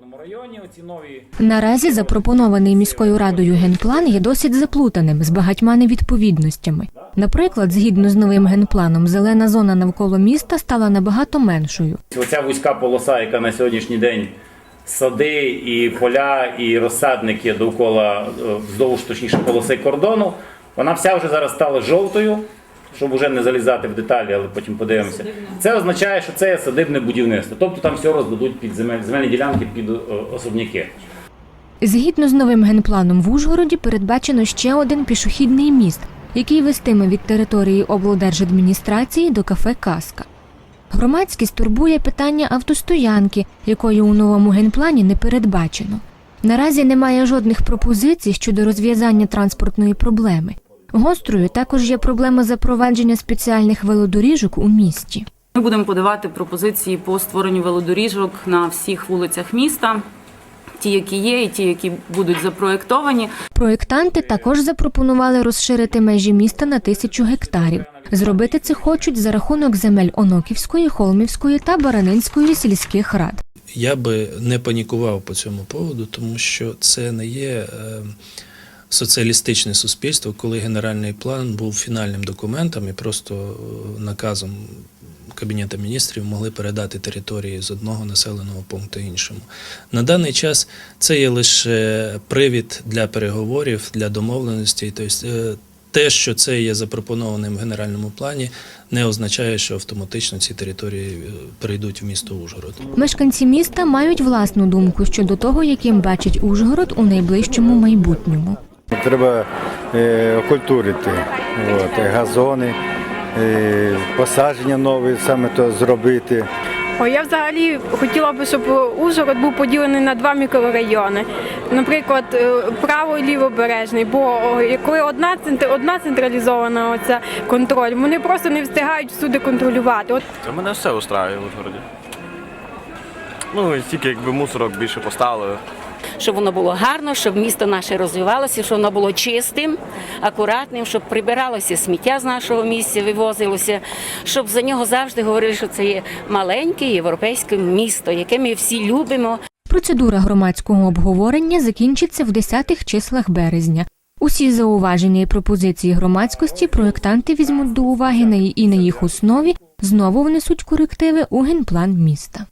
Болотному районі. Оці нові Наразі запропонований міською радою генплан є досить заплутаним з багатьма невідповідностями. Наприклад, згідно з новим генпланом, зелена зона навколо міста стала набагато меншою. Оця вузька полоса, яка на сьогоднішній день сади і поля, і розсадники довкола е, вздовж точніше полоси кордону, вона вся вже зараз стала жовтою, щоб вже не залізати в деталі, але потім подивимося. Це означає, що це є садибне будівництво. Тобто там все роздадуть під земель, земельні ділянки під е, особняки. Згідно з новим генпланом в Ужгороді передбачено ще один пішохідний міст, який вестиме від території облдержадміністрації до кафе Каска. Громадськість турбує питання автостоянки, якої у новому генплані не передбачено. Наразі немає жодних пропозицій щодо розв'язання транспортної проблеми. Гострою також є проблема запровадження спеціальних велодоріжок у місті. Ми будемо подавати пропозиції по створенню велодоріжок на всіх вулицях міста. Ті, які є, і ті, які будуть запроєктовані. Проєктанти також запропонували розширити межі міста на тисячу гектарів. Зробити це хочуть за рахунок земель Оноківської, Холмівської та Баранинської сільських рад. Я би не панікував по цьому поводу, тому що це не є е, соціалістичне суспільство, коли генеральний план був фінальним документом і просто е, наказом Кабінету міністрів могли передати території з одного населеного пункту іншому. На даний час це є лише привід для переговорів, для домовленостей. Тобто, е, те, що це є запропонованим в генеральному плані, не означає, що автоматично ці території е, перейдуть в місто Ужгород. Мешканці міста мають власну думку щодо того, яким бачить Ужгород у найближчому майбутньому. Треба е, окультурити от, е, газони, е, посадження нові саме то зробити. О, я взагалі хотіла би, щоб Ужгород був поділений на два мікрорайони. Наприклад, е, право і лівобережний, бо коли одна одна централізована оця контроль, вони просто не встигають всюди контролювати. От Та мене все устраює в Ужгороді. Ну, і тільки якби мусорок більше поставили. Щоб воно було гарно, щоб місто наше розвивалося, щоб воно було чистим, акуратним, щоб прибиралося сміття з нашого місця, вивозилося, щоб за нього завжди говорили, що це є маленьке європейське місто, яке ми всі любимо. Процедура громадського обговорення закінчиться в 10-х числах березня. Усі зауваження і пропозиції громадськості проєктанти візьмуть до уваги і на їх основі знову внесуть корективи у генплан міста.